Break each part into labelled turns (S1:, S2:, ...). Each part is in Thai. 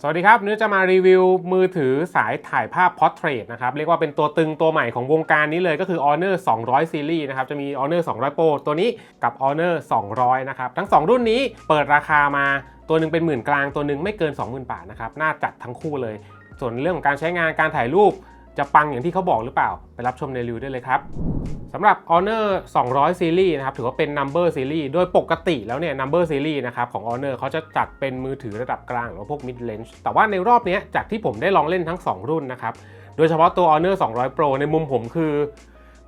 S1: สวัสดีครับเนื้อจะมารีวิวมือถือสายถ่ายภาพ Portrait นะครับ เรียกว่าเป็นตัวตึงตัวใหม่ของวงการนี้เลยก็คือ Honor 200 Series นะครับ จะมี Honor 200 Pro ตัวนี้กับ Honor 200 นะครับ ทั้ง 2 รุ่นนี้เปิดราคามาตัวหนึ่งเป็นหมื่นกลางตัวหนึ่งไม่เกิน 20,000 บาทนะครับ น่าจัดทั้งคู่เลย ส่วนเรื่องของการใช้งานการถ่ายรูป จะปังอย่างที่เขาบอกหรือเปล่า ไปรับชมในรีวิวได้เลยครับสำหรับ Honor 200 Series นะครับถือว่าเป็น Number Series โดยปกติแล้วเนี่ย Number Series นะครับของ Honor เขาจะจัดเป็นมือถือระดับกลางหรือพวก Mid Range แต่ว่าในรอบนี้จากที่ผมได้ลองเล่นทั้ง 2 รุ่นนะครับ โดยเฉพาะตัว Honor 200 Pro ในมุมผมคือ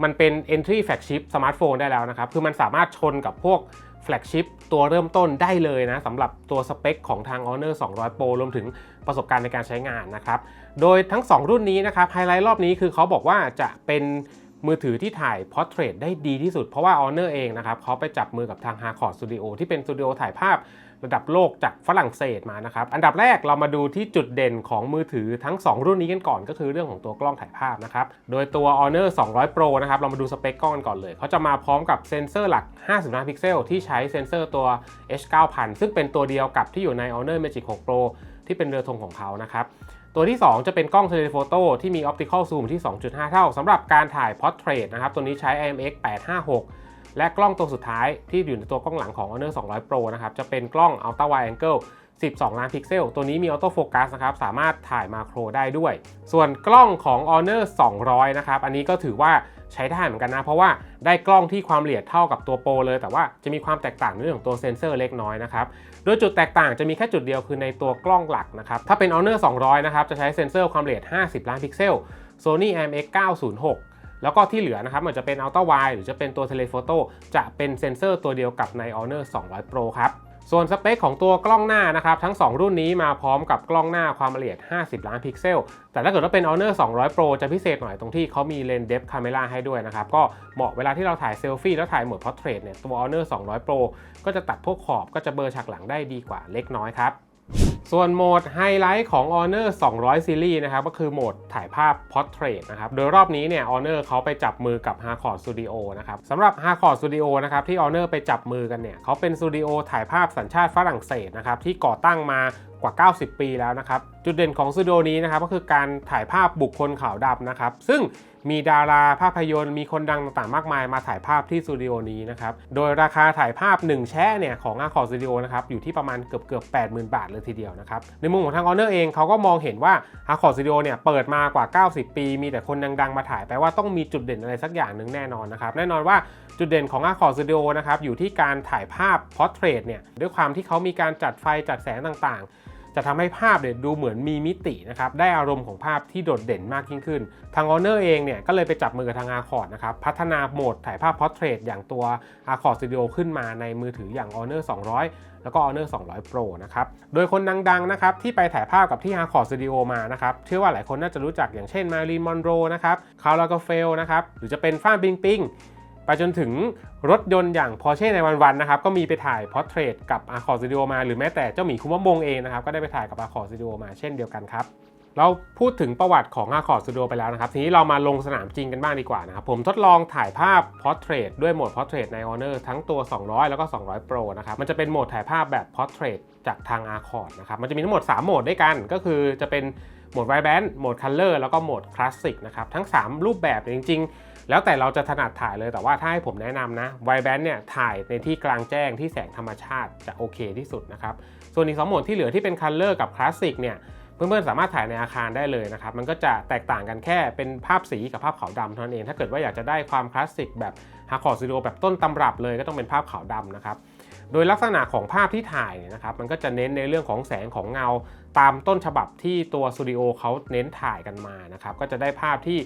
S1: มันเป็น entry flagship สมาร์ทโฟนได้แล้วนะครับ คือมันสามารถชนกับพวก แฟลกชิพตัวเริ่มต้นได้เลยนะสำหรับตัวสเปคของทาง Honor 200 Pro รวมถึงประสบการณ์ในการใช้งานนะครับ โดยทั้ง 2 รุ่นนี้นะครับไฮไลท์รอบนี้คือเขาบอกว่าจะเป็นมือถือที่ถ่ายพอร์เทรตได้ดีที่สุดเพราะว่า Honor เองนะครับเขาไปจับมือกับทาง h a r c o r d Studio ที่เป็นสตูดิโอถ่ายภาพ ระดับโลกจากฝรั่งเศสมานะครับ อันดับแรกเรามาดูที่จุดเด่นของมือถือทั้ง 2 รุ่นนี้กันก่อน ก็คือเรื่องของตัวกล้องถ่ายภาพนะครับ โดยตัว Honor 200 Pro นะครับ เรามาดูสเปคกล้องกันก่อนเลย เขาจะมาพร้อมกับเซ็นเซอร์หลัก 50ล้านพิกเซล ที่ใช้เซ็นเซอร์ตัว H9000 ซึ่งเป็นตัวเดียวกับที่อยู่ใน Honor Magic 6 Pro ที่เป็นเรือธงของเขานะครับตัวที่ 2 จะเป็นกล้องเทเลโฟโต้ที่มี Optical Zoom ที่ 2.5 เท่าสำหรับการถ่าย Portrait นะครับ ตัวนี้ใช้ IMX 856 และกล้องตัวสุดท้ายที่อยู่ในตัวกล้องหลังของ Honor 200 Pro นะครับ จะเป็นกล้อง Ultra Wide Angle 12 ล้านพิกเซล ตัวนี้มีออโต้โฟกัสนะครับ สามารถถ่ายมาโครได้ด้วย ส่วนกล้องของ Honor 200 นะครับ อันนี้ก็ถือว่าใช้ได้เหมือนกันนะ เพราะว่าได้กล้องที่ความละเอียดเท่ากับตัวโปรเลย แต่ว่าจะมีความแตกต่างในเรื่องของตัวเซนเซอร์เล็กน้อยนะครับ โดยจุดแตกต่างจะมีแค่จุดเดียวคือในตัวกล้องหลักนะครับ ถ้าเป็น Honor 200 นะครับ จะใช้เซนเซอร์ความละเอียด 50 ล้านพิกเซล Sony IMX 906 แล้วก็ที่เหลือนะครับมันจะเป็น Ultra Wide หรือจะเป็นตัว Telephoto จะเป็นเซนเซอร์ตัวเดียวกับใน Honor 200 Pro ครับส่วนสเปคของตัวกล้องหน้านะครับทั้ง 2 รุ่นนี้มาพร้อมกับกล้องหน้าความละเอียด 50 ล้านพิกเซล แต่ถ้าเกิดว่าเป็น Honor 200 Pro จะพิเศษหน่อยตรงที่เขามีเลนส์ depth camera ให้ด้วยนะครับ ก็เหมาะเวลาที่เราถ่ายเซลฟี่แล้วถ่ายโหมด portrait เนี่ยตัว Honor 200 Pro ก็จะตัดพวกขอบก็จะเบลอฉากหลังได้ดีกว่าเล็กน้อยครับ ส่วนโหมดไฮไลท์ของ Honor 200 Series นะครับก็คือโหมดถ่ายภาพ Portrait นะครับโดยรอบนี้เนี่ย Honor เขาไปจับมือกับ Harcourt Studio นะครับสำหรับ Harcourt Studio นะครับที่ Honor ไปจับมือกันเนี่ยเขาเป็นสตูดิโอถ่ายภาพสัญชาติฝรั่งเศสนะครับที่ก่อตั้งมากว่า 90 ปีแล้วนะครับ จุดเด่นของสตูดิโอนี้นะครับก็คือการถ่ายภาพบุคคลขาวดำนะครับ ซึ่ง มีดาราภาพยนตร์มีคนดังต่างๆมากมายมาถ่ายภาพที่สตูดิโอนี้นะครับ โดยราคาถ่ายภาพ 1 แช่เนี่ยของ a c o r d Studio นะครับอยู่ที่ประมาณเกือบเกือบ80,000บาทเลยทีเดียวนะครับ ในมุมของทาง Honor เองเขาก็มองเห็นว่า a c o r d Studio เนี่ยเปิดมากว่า 90 ปี มีแต่คนดังๆมาถ่ายแปลว่าต้องมีจุดเด่นอะไรสักอย่างหนึ่งแน่นอนนะครับแน่นอนว่าจุดเด่นของ a c o r d Studio นะครับอยู่ที่การถ่ายภาพ Portrait เนี่ยด้วยความที่เขามีการจัดไฟจัดแสงต่างๆ จะทำให้ภาพเนี่ยดูเหมือนมีมิตินะครับได้อารมณ์ของภาพที่โดดเด่นมากยิ่งขึ้น ทาง Honor เองเนี่ยก็เลยไปจับมือกับทาง Accord นะครับพัฒนาโหมดถ่ายภาพ Portrait อย่างตัว Accord Studio ขึ้นมาในมือถืออย่าง Honor 200 แล้วก็ Honor 200 Pro นะครับโดยคนดังๆนะครับที่ไปถ่ายภาพกับที่ Accord Studio มานะครับเชื่อว่าหลายคนน่าจะรู้จักอย่างเช่น Marilyn Monroe นะครับ Karl Lagerfeld นะครับหรือจะเป็นฟ้านปิงปิง ไปจนถึงรถยนต์อย่าง Porsche ในวันๆนะครับก็มีไปถ่าย Portrait กับ Accord Studio มา หรือแม้แต่เจ้าหมีคุมะมงเองนะครับก็ได้ไปถ่ายกับ Accord Studio มาเช่นเดียวกันครับเราพูดถึงประวัติของ Accord Studio ไปแล้วนะครับ ทีนี้เรามาลงสนามจริงกันบ้างดีกว่านะครับ ผมทดลองถ่ายภาพ Portrait ด้วยโหมด Portrait ใน Honor ทั้งตัว 200 แล้วก็ 200 Pro นะครับ มันจะเป็นโหมดถ่ายภาพแบบ Portrait จากทาง Accord นะครับ มันจะมีทั้งหมด 3 โหมดด้วยกัน ก็คือจะเป็นโหมด Vibrant โหมด Color แล้วก็โหมด Classic นะครับ ทั้ง 3 รูปแบบจริง ๆ แล้วแต่เราจะถนัดถ่ายเลยแต่ว่าถ้าให้ผมแนะนำนะ Vibrant เนี่ยถ่ายในที่กลางแจ้งที่แสงธรรมชาติจะโอเคที่สุดนะครับ ส่วนอีก 2 โหมดที่เหลือที่เป็น Color กับ Classic เนี่ยเพื่อนๆสามารถถ่ายในอาคารได้เลยนะครับ มันก็จะแตกต่างกันแค่เป็นภาพสีกับภาพขาวดำเท่านั้นเอง ถ้าเกิดว่าอยากจะได้ความคลาสสิกแบบ Hardcore Studio แบบต้นตำรับเลยก็ต้องเป็นภาพขาวดำนะครับ โดยลักษณะของภาพที่ถ่ายเนี่ยนะครับ มันก็จะเน้นในเรื่องของแสงของเงา ตามต้นฉบับที่ตัวสตูดิโอเขาเน้นถ่ายกันมานะครับ ก็จะได้ภาพที่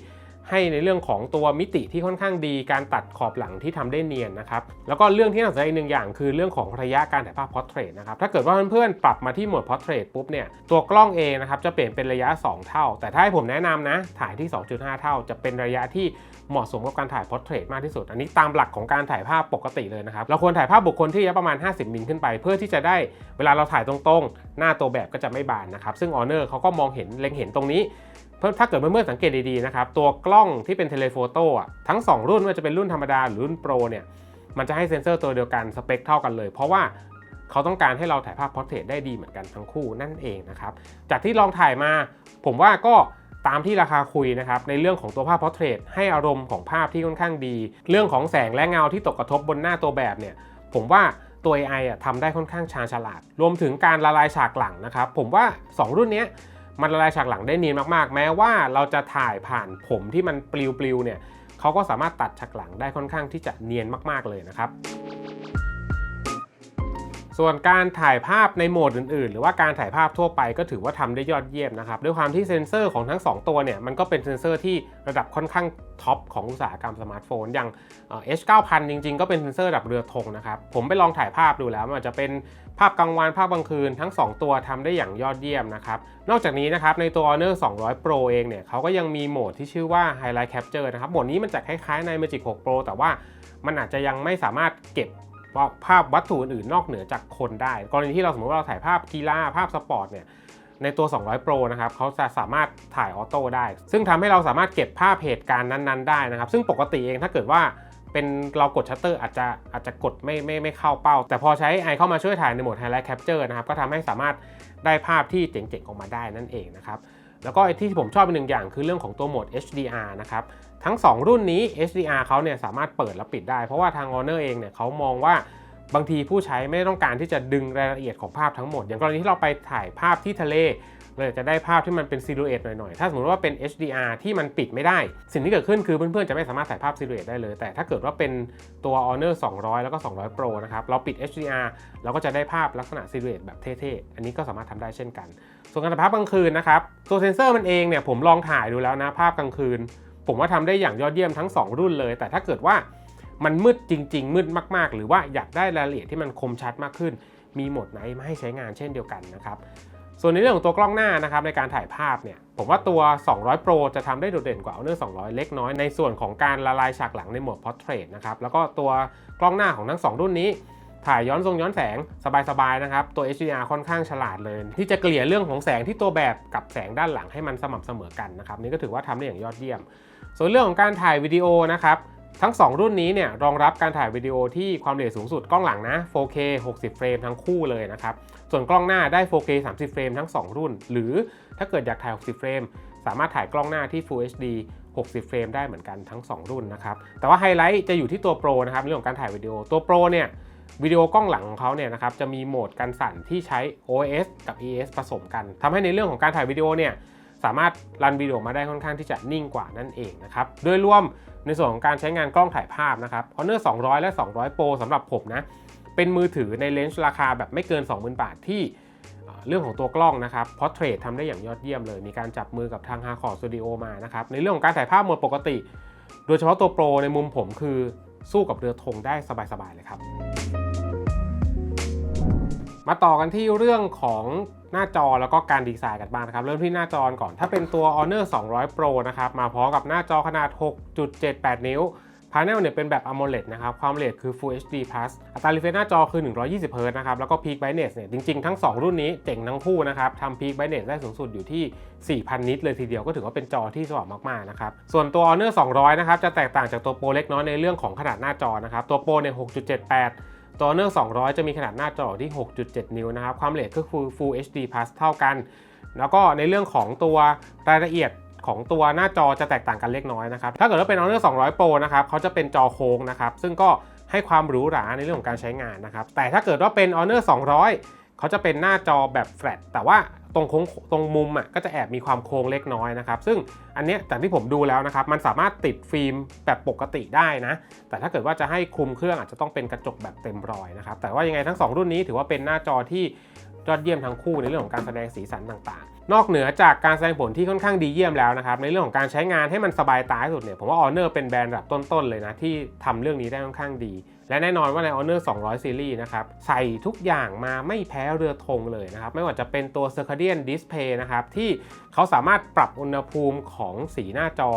S1: ให้ในเรื่องของตัวมิติที่ค่อนข้างดี การตัดขอบหลังที่ทำได้เนียนนะครับ แล้วก็เรื่องที่น่าสนใจหนึ่งอย่างคือเรื่องของระยะการถ่ายภาพ Portrait นะครับ ถ้าเกิดว่าเพื่อนๆปรับมาที่โหมด Portrait ปุ๊บเนี่ย ตัวกล้องเองนะครับจะเปลี่ยนเป็นระยะ 2 เท่า แต่ถ้าให้ผมแนะนำนะ ถ่ายที่ 2.5 เท่า จะเป็นระยะที่เหมาะสมกับการถ่าย Portrait มากที่สุด อันนี้ตามหลักของการถ่ายภาพปกติเลยนะครับ เราควรถ่ายภาพบุคคลที่ระยะประมาณ 50มิลขึ้นไป เพื่อที่จะได้เวลาเราถ่ายตรงๆ หน้าตัวแบบก็จะไม่บานนะครับ ซึ่ง Honor เขาก็มองเห็นเล็งเห็นตรงนี้ เพิ่มถ้าเกิดเพื่อสังเกตดีๆนะครับตัวกล้องที่เป็นเทเลโฟโต้อะทั้ง 2 รุ่นไม่ว่าจะเป็นรุ่นธรรมดาหรือรุ่นโปรเนี่ยมันจะให้เซ็นเซอร์ตัวเดียวกันสเปคเท่ากันเลย เพราะว่าเขาต้องการให้เราถ่ายภาพพอร์เทรตได้ดีเหมือนกันทั้งคู่นั่นเองนะครับจากที่ลองถ่ายมา ผมว่าก็ตามที่ราคาคุยนะครับในเรื่องของตัวภาพพอร์เทรตให้อารมณ์ของภาพที่ค่อนข้างดี เรื่องของแสงและเงาที่ตกกระทบบนหน้าตัวแบบเนี่ยผมว่าตัว AI อะทำได้ค่อนข้างชาญฉลาด รวมถึงการละลายฉากหลังนะครับ ผมว่า 2 รุ่นนี้ มันละลายฉากหลังได้เนียนมากๆ แม้ว่าเราจะถ่ายผ่านผมที่มันปลิวๆเนี่ยเขาก็สามารถตัดฉากหลังได้ค่อนข้างที่จะเนียนมากๆเลยนะครับส่วนการถ่ายภาพในโหมดอื่นๆ หรือว่าการถ่ายภาพทั่วไปก็ถือว่าทำได้ยอดเยี่ยมนะครับ ด้วยความที่เซ็นเซอร์ของทั้ง 2 ตัวเนี่ย มันก็เป็นเซ็นเซอร์ที่ระดับค่อนข้างท็อปของอุตสาหกรรมสมาร์ทโฟน อย่าง H9000 จริงๆ ก็เป็นเซ็นเซอร์ระดับเรือธงนะครับ ผมไปลองถ่ายภาพดูแล้วมันจะเป็น ภาพกลางวันภาพกลางคืนทั้ง 2 ตัวทำได้อย่างยอดเยี่ยมนะครับ นอกจากนี้นะครับในตัว Honor 200 Pro เองเนี่ยเขาก็ยังมีโหมดที่ชื่อว่า Highlight Capture นะครับ โหมดนี้มันจะคล้ายๆใน Magic 6 Pro แต่ว่ามันอาจจะยังไม่สามารถเก็บภาพวัตถุอื่นๆนอกเหนือจากคนได้ กรณีที่เราสมมติว่าเราถ่ายภาพกีฬาภาพสปอร์ตเนี่ยในตัว 200 Pro นะครับเขาจะสามารถถ่ายออโต้ได้ ซึ่งทำให้เราสามารถเก็บภาพเหตุการณ์นั้น ๆ ได้นะครับ ซึ่งปกติเองถ้าเกิดว่า เป็นเรากดชัตเตอร์อาจจะอาจจะกดไม่ไม่ไม่เข้าเป้า แต่พอใช้ไอเข้ามาช่วยถ่ายในโหมด Highlight Capture นะครับก็ทำให้สามารถได้ภาพที่เจ๋งๆออกมาได้นั่นเองนะครับแล้วก็ที่ผมชอบเป็นหนึ่งอย่างคือเรื่องของตัวโหมด HDR นะครับทั้ง 2 รุ่นนี้ HDR เขาเนี่ยสามารถเปิดและปิดได้ เพราะว่าทาง Honor เองเนี่ยเขามองว่าบางทีผู้ใช้ไม่ต้องการที่จะดึงรายละเอียดของภาพทั้งหมด อย่างกรณีที่เราไปถ่ายภาพที่ทะเล เราอยจะได้ภาพที่มันเป็นซิลูเอตหน่อยๆ ถ้าสมมติว่าเป็น HDR ที่มันปิดไม่ได้ สิ่งที่เกิดขึ้นคือเพื่อนๆ จะไม่สามารถถ่ายภาพซิลูเอตได้เลย แต่ถ้าเกิดว่าเป็นตัว Honor 200 แล้วก็ 200 Pro นะครับ เราปิด HDR เราก็จะได้ภาพลักษณะซิลูเอตแบบเท่ๆ อันนี้ก็สามารถทำได้เช่นกัน ส่วนการถ่ายภาพกลางคืนนะครับ ตัวเซนเซอร์มันเองเนี่ยผมลองถ่ายดูแล้วนะภาพกลางคืน ผมว่าทำได้อย่างยอดเยี่ยมทั้ง 2 รุ่นเลย แต่ถ้าเกิดว่ามันมืดจริง ๆ มืดมากๆ หรือว่าอยากได้รายละเอียดที่มันคมชัดมากขึ้น มีโหมดไหนมาให้ใช้งานเช่นเดียวกันนะครับ ส่วนในเรื่องของตัวกล้องหน้านะครับในการถ่ายภาพเนี่ยผมว่าตัว 200 Pro จะทำได้โดดเด่นกว่า Honor 200 เล็กน้อยในส่วนของการละลายฉากหลังในโหมด Portrait นะครับแล้วก็ตัวกล้องหน้าของทั้ง 2 รุ่นนี้ ถ่ายย้อนทรงย้อนแสงสบายๆนะครับตัว HDR ค่อนข้างฉลาดเลย ที่จะเกลี่ยเรื่องของแสงที่ตัวแบบกับแสงด้านหลังให้มันสม่ำเสมอกันนะครับนี่ก็ถือว่าทำได้อย่างยอดเยี่ยม ส่วนเรื่องของการถ่ายวิดีโอนะครับทั้ง 2 รุ่นนี้เนี่ยรองรับการถ่ายวิดีโอที่ความละเอียดสูงสุดกล้องหลังนะ 4K 60 เฟรมทั้งคู่เลยนะครับ ส่วนกล้องหน้าได้ 4K 30 เฟรมทั้ง 2 รุ่น หรือถ้าเกิดอยากถ่าย 60 เฟรม สามารถถ่ายกล้องหน้าที่ Full HD 60 เฟรมได้เหมือนกันทั้ง 2 รุ่นนะครับ แต่ว่าไฮไลท์จะอยู่ที่ตัว Pro นะครับเรื่องของการถ่ายวิดีโอ ตัว Pro เนี่ยวิดีโอกล้องหลังของเขาเนี่ยนะครับจะมีโหมดกันสั่นที่ใช้ OS กับ ES ผสมกันทำให้ในเรื่องของการถ่ายวิดีโอเนี่ยสามารถรันวิดีโอมาได้ค่อนข้างที่จะนิ่งกว่านั่นเองนะครับ โดยรวมในส่วนของการใช้งานกล้องถ่ายภาพนะครับ Honor 200 และ 200 Pro สำหรับผมนะ เป็นมือถือในเลนส์ราคาแบบไม่เกิน 20,000 บาทที่เรื่องของตัวกล้องนะครับ Portrait ทำได้อย่างยอดเยี่ยมเลย มีการจับมือกับทาง h a r c o r Studio มานะครับ ในเรื่องของการถ่ายภาพหมดปกติ โดยเฉพาะตัวโปรในมุมผมคือสู้กับเรือธงได้สบาย ๆ เลยครับ มาต่อกันที่เรื่องของหน้าจอแล้วก็การดีไซน์กันบ้างนะครับ เริ่มที่หน้าจอก่อน ถ้าเป็นตัว Honor 200 Pro นะครับ มาพร้อมกับหน้าจอขนาด 6.78 นิ้ว พาเนลเนี่ยเป็นแบบ AMOLED นะครับความละเอียดคือ Full HD Plus อัตรา refresh หน้าจอคือ 120 Hz นะครับแล้วก็ Peak Brightness เนี่ยจริงๆ ทั้ง 2 รุ่นนี้เจ๋งทั้งคู่นะครับทำ Peak Brightness ได้สูงสุดอยู่ที่ 4,000 นิตเลยทีเดียวก็ถือว่าเป็นจอที่สว่างมากๆนะครับส่วนตัว Honor 200 นะครับจะแตกต่างจากตัว Pro เล็กน้อยในเรื่องของขนาดหน้าจอนะครับตัว Pro เนี่ย6.78ตัว Honor 200 จะมีขนาดหน้าจอที่ 6.7 นิ้วนะครับ ความละเอียดก็คือ Full HD Plus เท่ากัน แล้วก็ในเรื่องของตัวรายละเอียด ของตัวหน้าจอจะแตกต่างกันเล็กน้อยนะครับถ้าเกิดว่าเป็น Honor 200 Pro นะครับเขาจะเป็นจอโค้งนะครับซึ่งก็ให้ความหรูหราในเรื่องของการใช้งานนะครับแต่ถ้าเกิดว่าเป็น Honor 200 เขาจะเป็นหน้าจอแบบแฟลตแต่ว่าตรงโค้งตรงมุมอะก็จะแอบมีความโค้งเล็กน้อยนะครับ ซึ่งอันเนี้ยจากที่ผมดูแล้วนะครับ มันสามารถติดฟิล์มแบบปกติได้นะ แต่ถ้าเกิดว่าจะให้คลุมเครื่องอาจจะต้องเป็นกระจกแบบเต็มรอยนะครับ แต่ว่ายังไงทั้ง 2 รุ่นนี้ถือว่าเป็นหน้าจอที่ยอดเยี่ยมทั้งคู่ในเรื่องของการแสดงสีสันต่าง นอกเหนือจากการแสดงผลที่ค่อนข้างดีเยี่ยมแล้วนะครับ ในเรื่องของการใช้งานให้มันสบายตาที่สุดเนี่ยผมว่า Honor เป็นแบรนด์ระดับต้นๆเลยนะ ที่ทำเรื่องนี้ได้ค่อนข้างดี และแน่นอนว่าใน Honor 200 Series นะครับ ใส่ทุกอย่างมาไม่แพ้เรือธงเลยนะครับ ไม่ว่าจะเป็นตัว Circadian Display นะครับ ที่เขาสามารถปรับอุณหภูมิของสีหน้าจอ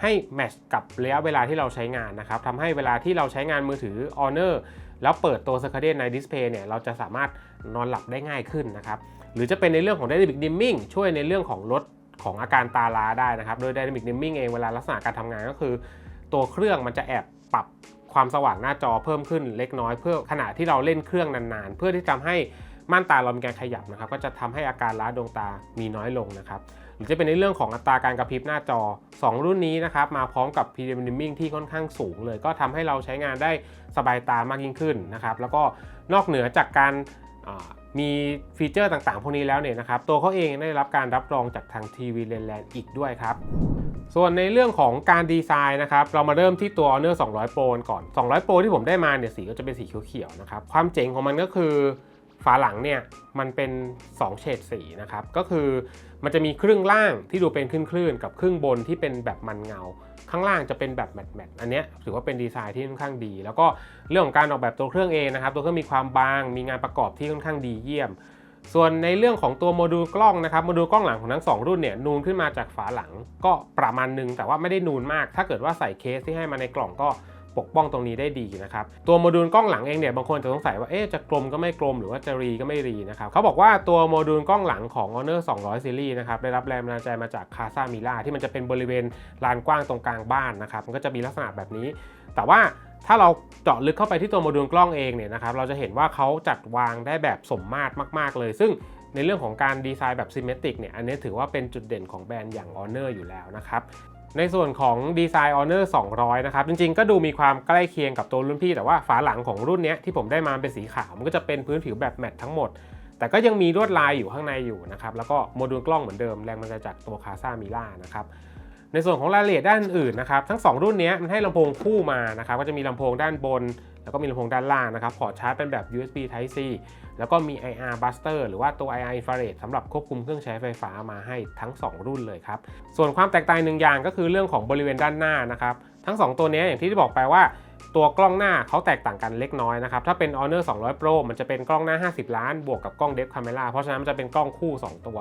S1: ให้แมทช์กับระยะเวลาที่เราใช้งานนะครับทำให้เวลาที่เราใช้งานมือถือ Honor แล้วเปิดตัว Circadian Night Display เนี่ยเราจะสามารถนอนหลับได้ง่ายขึ้นนะครับ หรือจะเป็นในเรื่องของ Dynamic Dimming ช่วยในเรื่องของลดของอาการตาล้าได้นะครับ โดย Dynamic Dimming เองเวลาลักษณะการทำงานก็คือ ตัวเครื่องมันจะแอบปรับความสว่างหน้าจอเพิ่มขึ้นเล็กน้อยเพื่อขณะที่เราเล่นเครื่องนานๆ เพื่อที่ทำให้ม่านตาเรามีการขยับนะครับ ก็จะทำให้อาการล้าดวงตามีน้อยลงนะครับ หรือจะเป็นในเรื่องของอัตราการกระพริบหน้าจอ 2 รุ่นนี้นะครับ มาพร้อมกับ PDM Dimming ที่ค่อนข้างสูงเลย ก็ทำให้เราใช้งานได้สบายตามากยิ่งขึ้นนะครับ แล้วก็นอกเหนือจากการ มีฟีเจอร์ต่างๆ พวกนี้แล้วเนี่ยนะครับ ตัวเขาเองได้รับการรับรองจากทางทีวีเลนแลนด์อีกด้วยครับ ส่วนในเรื่องของการดีไซน์นะครับ เรามาเริ่มที่ตัว Honor 200 Pro ก่อน 200 Pro ที่ผมได้มาเนี่ยสีก็จะเป็นสีเขียวๆนะครับ ความเจ๋งของมันก็คือฝาหลังเนี่ยมันเป็น 2 เฉดสีนะครับ ก็คือมันจะมีครึ่งล่างที่ดูเป็นคลื่นๆกับครึ่งบนที่เป็นแบบมันเงา ข้างล่างจะเป็นแบบแมตแมตอันนี้ถือว่าเป็นดีไซน์ที่ค่อนข้างดี แล้วก็เรื่องของการออกแบบตัวเครื่องเองนะครับ ตัวเครื่องมีความบาง มีงานประกอบที่ค่อนข้างดีเยี่ยม ส่วนในเรื่องของตัวโมดูลกล้องนะครับ โมดูลกล้องหลังของทั้ง 2 รุ่นเนี่ย นูนขึ้นมาจากฝาหลังก็ประมาณนึง แต่ว่าไม่ได้นูนมาก ถ้าเกิดว่าใส่เคสที่ให้มาในกล่องก็ ปกป้องตรงนี้ได้ดีนะครับ ตัวโมดูลกล้องหลังเองเนี่ยบางคนจะสงสัยว่าเอ๊ะจะกลมก็ไม่กลมหรือว่าจะรีก็ไม่รีนะครับเขาบอกว่าตัวโมดูลกล้องหลังของ Honor 200 Series นะครับได้รับแรงบันดาลใจมาจาก Casa Mila ที่มันจะเป็นบริเวณลานกว้างตรงกลางบ้านนะครับมันก็จะมีลักษณะแบบนี้ แต่ว่าถ้าเราเจาะลึกเข้าไปที่ตัวโมดูลกล้องเองเนี่ยนะครับเราจะเห็นว่าเขาจัดวางได้แบบสมมาตรมาก ๆ เลย ซึ่งในเรื่องของการดีไซน์แบบซิมเมตริกเนี่ยอันนี้ถือว่าเป็นจุดเด่นของแบรนด์อย่าง Honor อยู่แล้วนะครับ ในส่วนของดีไซน์ Honor 200 นะครับ จริงๆ ก็ดูมีความใกล้เคียงกับตัวรุ่นพี่ แต่ว่าฝาหลังของรุ่นนี้ที่ผมได้มาเป็นสีขาว มันก็จะเป็นพื้นผิวแบบแมตต์ทั้งหมด แต่ก็ยังมีลวดลายอยู่ข้างในอยู่นะครับ แล้วก็โมดูลกล้องเหมือนเดิมแรงมันจะจากตัวคาซามิล่านะครับในส่วนของรายละเอียดด้านอื่นนะครับทั้ง 2 รุ่นนี้มันให้ลำโพงคู่มานะครับก็จะมีลำโพงด้านบน แล้วก็มีลำโพงด้านล่างนะครับพอร์ตชาร์จเป็นแบบ USB Type C แล้วก็มี IR Buster หรือว่าตัว IR Infrared สำหรับควบคุมเครื่องใช้ไฟฟ้ามาให้ทั้ง 2 รุ่นเลยครับ ส่วนความแตกต่างหนึ่งอย่างก็คือเรื่องของบริเวณด้านหน้านะครับ ทั้ง 2 ตัวนี้อย่างที่ได้บอกไปว่าตัวกล้องหน้าเขาแตกต่างกันเล็กน้อยนะครับ ถ้าเป็น Honor 200 Pro มันจะเป็นกล้องหน้า 50 ล้าน บวกกับกล้อง Depth Camera เพราะฉะนั้นมันจะเป็นกล้องคู่ 2 ตัว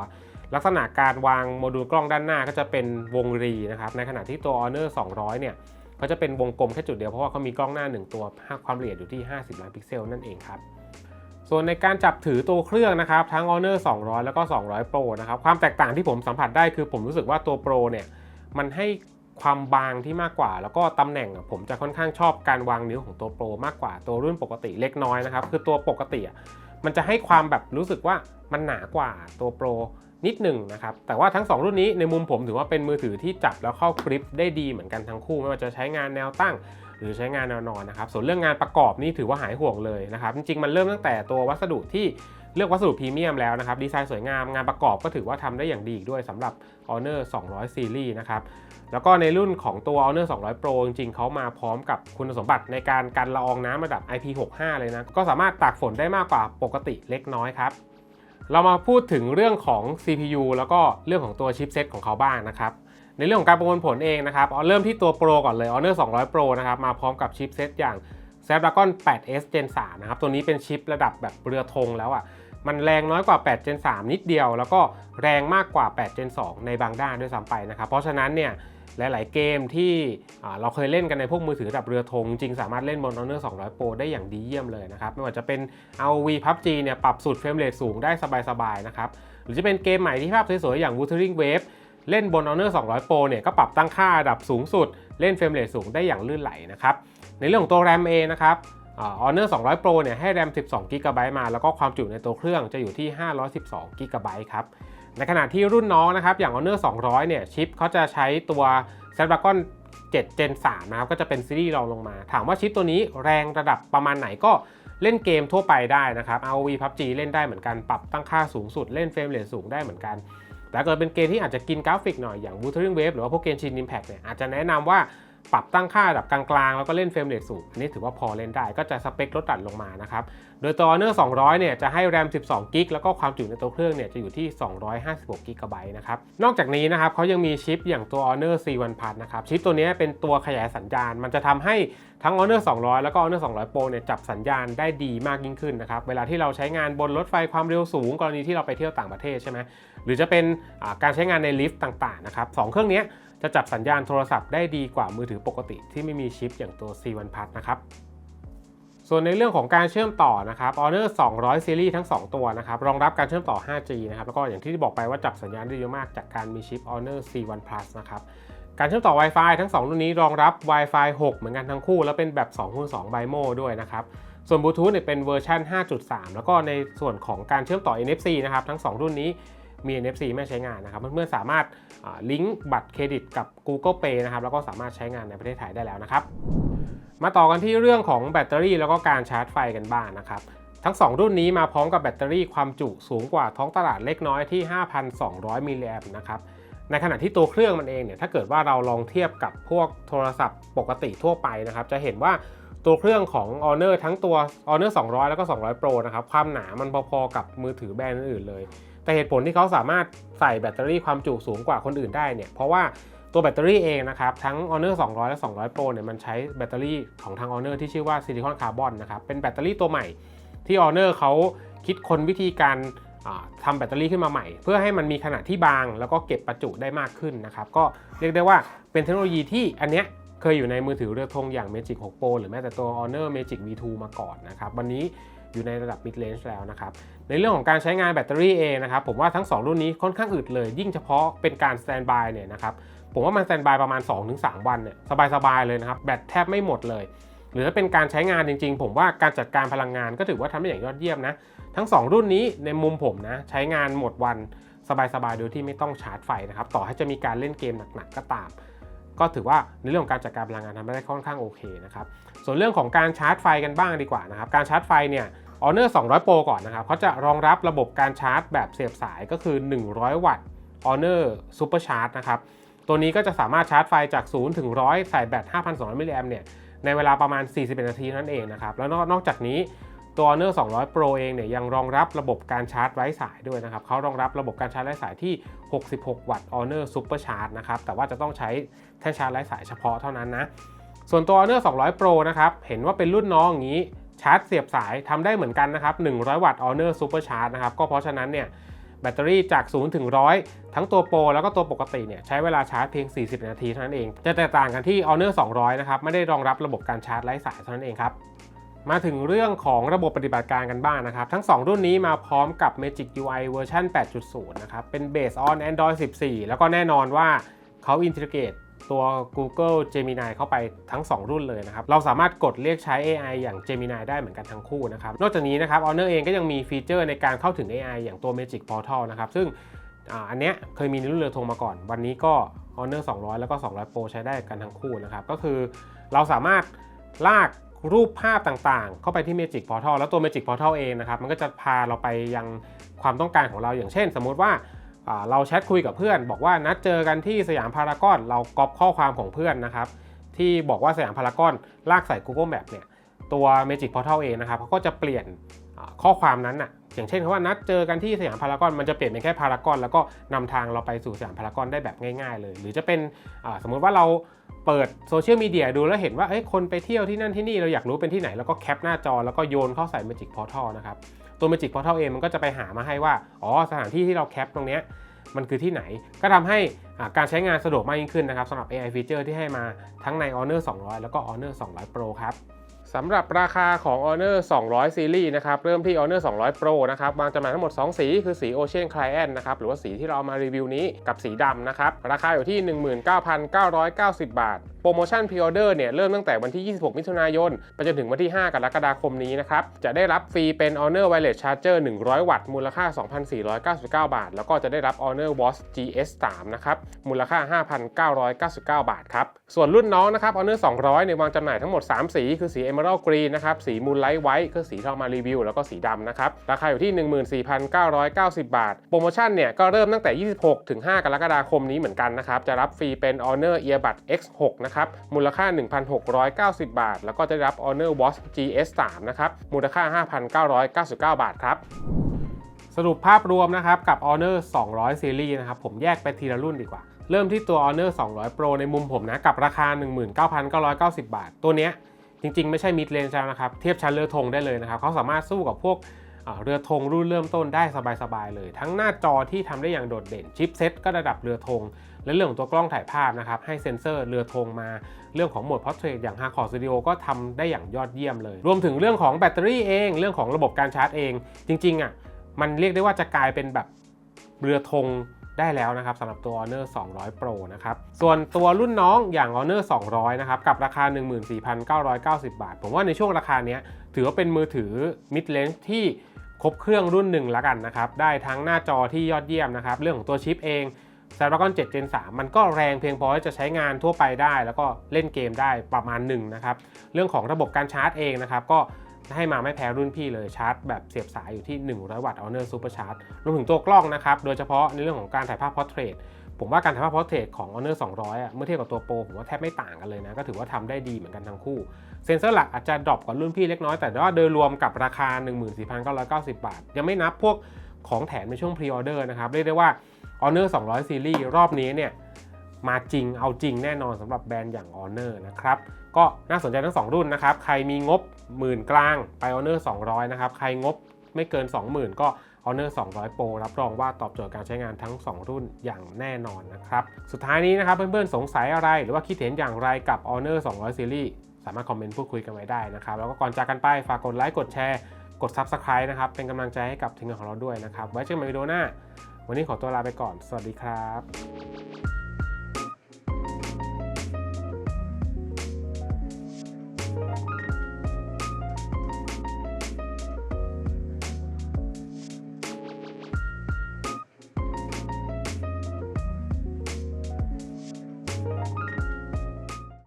S1: ลักษณะการวางโมดูลกล้องด้านหน้าก็จะเป็นวงรีนะครับ ในขณะที่ตัว Honor 200 เนี่ยก็จะเป็นวงกลมแค่จุดเดียวเพราะว่าเขามีกล้องหน้า 1 ตัวความละเอียดอยู่ที่ 50 ล้านพิกเซลนั่นเองครับ ส่วนในการจับถือตัวเครื่องนะครับ ทั้ง Honor 200 แล้วก็ 200 Pro นะครับ ความแตกต่างที่ผมสัมผัสได้คือผมรู้สึกว่าตัว Pro เนี่ยมันให้ความบางที่มากกว่า แล้วก็ตำแหน่งผมจะค่อนข้างชอบการวางนิ้วของตัว Pro มากกว่าตัวรุ่นปกติเล็กน้อยนะครับ คือตัวปกติมันจะให้ความแบบรู้สึกว่ามันหนากว่าตัว Pro นิดหนึ่งนะครับ แต่ว่าทั้ง 2 รุ่นนี้ในมุมผมถือว่าเป็นมือถือที่จับแล้วเข้ากริปได้ดีเหมือนกันทั้งคู่ไม่ว่าจะใช้งานแนวตั้ง หรือใช้งานแนวนอนนะครับส่วนเรื่องงานประกอบนี่ถือว่าหายห่วงเลยนะครับจริงๆมันเริ่มตั้งแต่ตัววัสดุที่เลือกวัสดุพรีเมียมแล้วนะครับดีไซน์สวยงามงานประกอบก็ถือว่าทำได้อย่างดีอีกด้วยสำหรับ Honor 200 Series นะครับแล้วก็ในรุ่นของตัว Honor 200 Pro จริงๆเขามาพร้อมกับคุณสมบัติในการกันละอองน้ำระดับ IP65 เลยนะก็สามารถตากฝนได้มากกว่าปกติเล็กน้อยครับเรามาพูดถึงเรื่องของ CPU แล้วก็เรื่องของตัวชิปเซตของเขาบ้างนะครับ ในเรื่องของการประมวลผลเองนะครับเอาเริ่มที่ตัว Pro ก่อนเลย Honor 200 Pro นะครับมาพร้อมกับชิปเซตอย่าง Snapdragon 8s Gen 3นะครับตัวนี้เป็นชิประดับแบบเรือธงแล้วอะ่ะมันแรงน้อยกว่า 8 Gen 3 นิดเดียว แล้วก็แรงมากกว่า 8 Gen 2 ในบางด้านด้วยซ้ำไปนะครับ เพราะฉะนั้นเนี่ยหลาย ๆ เกมที่เราเคยเล่นกันในพวกมือถือระดับเรือธง จริงสามารถเล่นบน Honor 200 Pro ได้อย่างดีเยี่ยมเลยนะครับ ไม่ว่าจะเป็น ROV PUBG เนี่ยปรับสุดเฟรมเรทสูงได้สบาย ๆ นะครับ หรือจะเป็นเกมใหม่ที่ภาพสวย ๆ อย่าง Wuthering Wave เล่นบน Honor 200 Pro เนี่ยก็ปรับตั้งค่าระดับสูงสุด เล่นเฟรมเรทสูงได้อย่างลื่นไหลนะครับ ในเรื่องของตัว RAM เองนะครับอ่า Honor 200 Pro เนี่ยให้ RAM 12 GB มา แล้วก็ความจุในตัวเครื่องจะอยู่ที่ 512 GB ครับ ในขณะที่รุ่นน้องนะครับ อย่าง Honor 200 เนี่ยชิปเขาจะใช้ตัว Snapdragon 7 Gen 3 นะครับ ก็จะเป็นซีรีส์รองลงมา ถามว่าชิปตัวนี้แรงระดับประมาณไหนก็เล่นเกมทั่วไปได้นะครับ ROV PUBG เล่นได้เหมือนกัน ปรับตั้งค่าสูงสุด เล่นเฟรมเรทสูงได้เหมือนกัน แต่เกิดเป็นเกมที่อาจจะกินกราฟิกหน่อยอย่าง Wuthering Wave หรือว่าพวกเกมชิน Impact เนี่ยอาจจะแนะนำว่าปรับตั้งค่าระดับกลางๆ แล้วก็เล่นเฟรมเรทสูง อันนี้ถือว่าพอเล่นได้ก็จะสเปคลดตัดลงมานะครับ โดยตัว Honor 200 เนี่ยจะให้ RAM 12 g b แล้วก็ความจุในตัวเครื่องเนี่ยจะอยู่ที่ 256 g b นะครับ นอกจากนี้นะครับเขายังมีชิปอย่างตัว Honor C1 Plus นะครับ ชิปตัวนี้เป็นตัวขยายสัญญาณ มันจะทำให้ทั้ง Honor 200 แล้วก็ Honor 200 Pro เนี่ยจับสัญญาณได้ดีมากยิ่งขึ้นนะครับ เวลาที่เราใช้งานบนรถไฟความเร็วสูง กรณีที่เราไปเที่ยวต่างประเทศใช่ไหม หรือจะเป็นการใช้งานในลิฟต์ต่างๆนะครับสองเครื่องนี้จะจับสัญญาณโทรศัพท์ได้ดีกว่ามือถือปกติที่ไม่มีชิปอย่างตัว C1 Plus นะครับส่วนในเรื่องของการเชื่อมต่อนะครับ Honor 200ซีรีส์ทั้ง 2 ตัวนะครับรองรับการเชื่อมต่อ 5G นะครับแล้วก็อย่างที่บอกไปว่าจับสัญญาณได้เยอะมากจากการมีชิป Honor C1 Plus นะครับกการเชื่อมต่อ Wi-Fi ทั้ง 2 รุ่นนี้รองรับ Wi-Fi 6 เหมือนกันทั้งคู่ แล้วเป็นแบบ2คูณ2 BIMO ด้วยนะครับส่วนบลูทูธเนี่ยเป็นเวอร์ชัน5.3 แล้วก็ในส่วนของการเชื่อมต่อ NFC นะครับทั้ง 2 รุ่นนี้ มี NFC ไม่ใช้งานนะครับเพื่อนๆสามารถลิงก์บัตรเครดิตกับ Google Pay นะครับแล้วก็สามารถใช้งานในประเทศไทยได้แล้วนะครับ มาต่อกันที่เรื่องของแบตเตอรี่แล้วก็การชาร์จไฟกันบ้างนะครับทั้ง 2 รุ่นนี้มาพร้อมกับแบตเตอรี่ความจุสูงกว่าท้องตลาดเล็กน้อยที่ 5,200 มิลลิแอมป์นะครับในขณะที่ตัวเครื่องมันเองเนี่ยถ้าเกิดว่าเราลองเทียบกับพวกโทรศัพท์ปกติทั่วไปนะครับจะเห็นว่าตัวเครื่องของ Honor ทั้งตัว Honor 200 แล้วก็ 200 Pro นะครับความหนามันพอๆกับมือถือแบรนด์อื่นเลย แต่เหตุผลที่เขาสามารถใส่แบตเตอรี่ความจุสูงกว่าคนอื่นได้เนี่ยเพราะว่าตัวแบตเตอรี่เองนะครับ ทั้ง Honor 200 และ 200 Pro เนี่ยมันใช้แบตเตอรี่ของทาง Honor ที่ชื่อว่าซิลิคอนคาร์บอนนะครับ เป็นแบตเตอรี่ตัวใหม่ที่ Honor เขาคิดค้นวิธีการทำแบตเตอรี่ขึ้นมาใหม่ เพื่อให้มันมีขนาดที่บาง แล้วก็เก็บประจุได้มากขึ้นนะครับ ก็เรียกได้ว่าเป็นเทคโนโลยีที่อันเนี้ยเคยอยู่ในมือถือเรือธงอย่าง Magic 6 Pro หรือแม้แต่ตัว Honor Magic V2 มาก่อนนะครับวันนี้ อยู่ในระดับ mid range แล้วนะครับ ในเรื่องของการใช้งานแบตเตอรี่เองนะครับ ผมว่าทั้ง 2 รุ่นนี้ค่อนข้างอึดเลย ยิ่งเฉพาะเป็นการ stand by เนี่ยนะครับ ผมว่ามัน stand by ประมาณ 2-3 วันเนี่ยสบายๆเลยนะครับ แบตแทบไม่หมดเลย หรือถ้าเป็นการใช้งานจริงๆ ผมว่าการจัดการพลังงานก็ถือว่าทำได้อย่างยอดเยี่ยมนะ ทั้ง 2 รุ่นนี้ในมุมผมนะใช้งานหมดวันสบายๆ โดยที่ไม่ต้องชาร์จไฟนะครับ ต่อให้จะมีการเล่นเกมหนักๆ ก็ตาม ก็ถือว่าในเรื่องของการจัดการพลังงานทำได้ค่อนข้างโอเคนะครับ ส่วนเรื่องของการชาร์จไฟกันบ้างดีกว่านะครับ การชาร์จไฟเนี่ย Honor 200 Pro ก่อนนะครับเขาจะรองรับระบบการชาร์จแบบเสียบสายก็คือ 100 วัตต์ Honor Super Charge นะครับตัวนี้ก็จะสามารถชาร์จไฟจาก 0 ถึง 100 ใส่แบต 5,200 มิลลิแอมเนี่ยในเวลาประมาณ 41 นาทีนั่นเองนะครับ แล้วนอกจากนี้ตัว Honor 200 Pro เองเนี่ยยังรองรับระบบการชาร์จไร้สายด้วยนะครับเขารองรับระบบการชาร์จไร้สายที่ 66 วัตต์ Honor Super Charge นะครับแต่ว่าจะต้องใช้แท่นชาร์จไร้สายเฉพาะเท่านั้นนะส่วนตัว Honor 200 Pro นะครับเห็นว่าเป็นรุ่นน้องอย่างนี้ ชาร์จเสียบสายทำได้เหมือนกันนะครับ 100 วัตต์ Honor Super Charge นะครับ ก็เพราะฉะนั้นเนี่ยแบตเตอรี่จาก 0 ถึง 100 ทั้งตัวโปรแล้วก็ตัวปกติเนี่ยใช้เวลาชาร์จเพียง 40 นาทีเท่านั้นเอง จะแตกต่างกันที่ Honor 200 นะครับ ไม่ได้รองรับระบบการชาร์จไร้สายเท่านั้นเองครับ มาถึงเรื่องของระบบปฏิบัติการกันบ้างนะครับ ทั้ง 2 รุ่นนี้มาพร้อมกับ Magic UI เวอร์ชัน8.0 นะครับ เป็น Based on Android 14 แล้วก็แน่นอนว่าเขา integrate ตั ตัว Google Gemini เข้าไปทั้ง 2 รุ่นเลยนะครับ เราสามารถกดเรียกใช้ AI อย่าง Gemini ได้เหมือนกันทั้งคู่นะครับ นอกจากนี้นะครับ Honor เองก็ยังมีฟีเจอร์ในการเข้าถึง AI อย่างตัว Magic Portal นะครับ ซึ่งอันเนี้ยเคยมีในรุ่นเรือธงมาก่อน วันนี้ก็ Honor 200 แล้วก็ 200 Pro ใช้ได้กันทั้งคู่นะครับ ก็คือเราสามารถลากรูปภาพต่างๆ เข้าไปที่ Magic Portal แล้วตัว Magic Portal เองนะครับ มันก็จะพาเราไปยังความต้องการของเราอย่างเช่น สมมติว่า เราแชทคุยกับเพื่อน บอกว่านัดเจอกันที่สยามพารากอนเราก๊อปข้อความของเพื่อนนะครับที่บอกว่าสยามพารากอนลากใส่ Google Map เนี่ยตัว Magic Portal เองนะครับเขาก็จะเปลี่ยนข้อความนั้นน่ะอย่างเช่นคำว่านัดเจอกันที่สยามพารากอนมันจะเปลี่ยนเป็นแค่พารากอนแล้วก็นำทางเราไปสู่สยามพารากอนได้แบบง่ายๆเลย หรือจะเป็นสมมุติว่าเราเปิดโซเชียลมีเดียดูแล้วเห็นว่าเอ้ยคนไปเที่ยวที่นั่นที่นี่เราอยากรู้เป็นที่ไหน แล้วก็แคปหน้าจอแล้วก็โยนเข้าใส่ Magic Portal นะครับ ตัว Magic Portal เองมันก็จะไปหามาให้ว่า อ๋อ สถานที่ที่เราแคปตรงเนี้ยมันคือที่ไหน ก็ทำให้อ่าการใช้งานสะดวกมากยิ่งขึ้นนะครับสำหรับ AI feature ที่ให้มาทั้งใน Honor 200 แล้วก็ Honor 200 Pro ครับสำหรับราคาของ Honor 200 Series นะครับเริ่มที่ Honor 200 Pro นะครับวางจำหน่ายทั้งหมด 2 สี คือสี Ocean Client นะครับหรือว่าสีที่เราเอามารีวิวนี้กับสีดำนะครับราคาอยู่ที่ 19,990 บาท รโมชั่นพรีออเดอร์เนี่ยเริ่มตั้งแต่วันที่ 26 มิถุนายนไปจนถึงวันที่ 5 กรกฎาคมนี้นะครับ จะได้รับฟรีเป็น Honor Wireless Charger 100 วัตต์ มูลค่า 2,499 บาท แล้วก็จะได้รับ Honor Watch GS 3นะครับมูลค่า 5,999 บาทครับ ส่วนรุ่นน้องนะครับ Honor 200 เนี่ยวางจำหน่ายทั้งหมด 3 สี คือสี Emerald Green นะครับ สี Moonlight White คือสีที่เรามารีวิว แล้วก็สีดำนะครับ ราคาอยู่ที่ 14,990 บาท โปรโมชั่นเนี่ยก็เริ่มตั้งแต่ 26 ถึง 5 กรกฎาคมนี้เหมือนกันนะครับ จะรับฟรีเป็น Honor Earbud X6 นะครับมูลค่า 1,690 บาท แล้วก็จะได้รับ Honor Watch GS 3 นะครับมูลค่า 5,999 บาทครับสรุปภาพรวมนะครับกับ Honor 200 Series นะครับผมแยกไปทีละรุ่นดีกว่า เริ่มที่ตัว Honor 200 Pro ในมุมผมนะกับราคา 19,990 บาท ตัวเนี้ยจริง ๆ ไม่ใช่ mid range แล้วนะครับ เทียบชั้นเรือธงได้เลยนะครับเขาสามารถสู้กับพวกเรือธงรุ่นเริ่มต้นได้สบาย ๆ เลย ทั้งหน้าจอที่ทำได้อย่างโดดเด่นชิปเซ็ตก็ระดับเรือธง และเรื่องของตัวกล้องถ่ายภาพนะครับให้เซ็นเซอร์เรือธงมาเรื่องของโหมด Portrait อย่าง Hardcore Studio ก็ทำได้อย่างยอดเยี่ยมเลย รวมถึงเรื่องของแบตเตอรี่เอง เรื่องของระบบการชาร์จเอง จริงๆอะมันเรียกได้ว่าจะกลายเป็นแบบเรือธงได้แล้วนะครับสำหรับตัว Honor 200 Pro นะครับ ส่วนตัวรุ่นน้องอย่าง Honor 200 นะครับ กับราคา 14,990 บาท ผมว่าในช่วงราคาเนี้ยถือว่าเป็นมือถือ mid range ที่ครบเครื่องรุ่นหนึ่งละกันนะครับ ได้ทั้งหน้าจอที่ยอดเยี่ยมนะครับ เรื่องของตัวชิปเอง Snapdragon 7 Gen 3 มันก็แรงเพียงพอที่จะใช้งานทั่วไปได้ แล้วก็เล่นเกมได้ประมาณหนึ่งนะครับ เรื่องของระบบการชาร์จเองนะครับ ก็ให้มาไม่แพ้รุ่นพี่เลยชาร์จแบบเสียบสายอยู่ที่ 100 วัตต์ Honor Super Charge รวมถึงตัวกล้องนะครับ โดยเฉพาะในเรื่องของการถ่ายภาพ Portrait ผมว่าการถ่ายภาพ Portrait ของ Honor 200อะเมื่อเทียบกับตัวโปรผมว่าแทบไม่ต่างกันเลยนะ ก็ถือว่าทำได้ดีเหมือนกันทั้งคู่ เซนเซอร์หลักอาจจะดรอปกว่ารุ่นพี่เล็กน้อย แต่ว่าโดยรวมกับราคา 14,990 บาท ยังไม่นับพวก ของแถมในช่วงพรีออเดอร์นะครับเรียกได้ว่า Honor 200 Series รอบนี้เนี่ยมาจริงเอาจริงแน่นอนสำหรับแบรนด์อย่าง Honor นะครับก็น่าสนใจทั้ง 2 รุ่นนะครับ ใครมีงบหมื่นกลางไป Honor 200 นะครับ ใครงบไม่เกิน 20,000 ก็ Honor 200 Pro รับรองว่าตอบโจทย์การใช้งานทั้ง 2 รุ่นอย่างแน่นอนนะครับ สุดท้ายนี้นะครับเพื่อนๆ สงสัยอะไร หรือว่าคิดเห็นอย่างไรกับ Honor 200 Series สามารถคอมเมนต์พูดคุยกันไว้ได้นะครับ แล้วก็ก่อนจากกันไป ฝากกดไลค์ กดแชร์ กด Subscribe นะครับ เป็นกำลังใจให้กับทีมงานของเราด้วยนะครับ ไว้เจอกันใหม่วิดีโอหน้า วันนี้ขอตัวลาไปก่อน สวัสดีครับ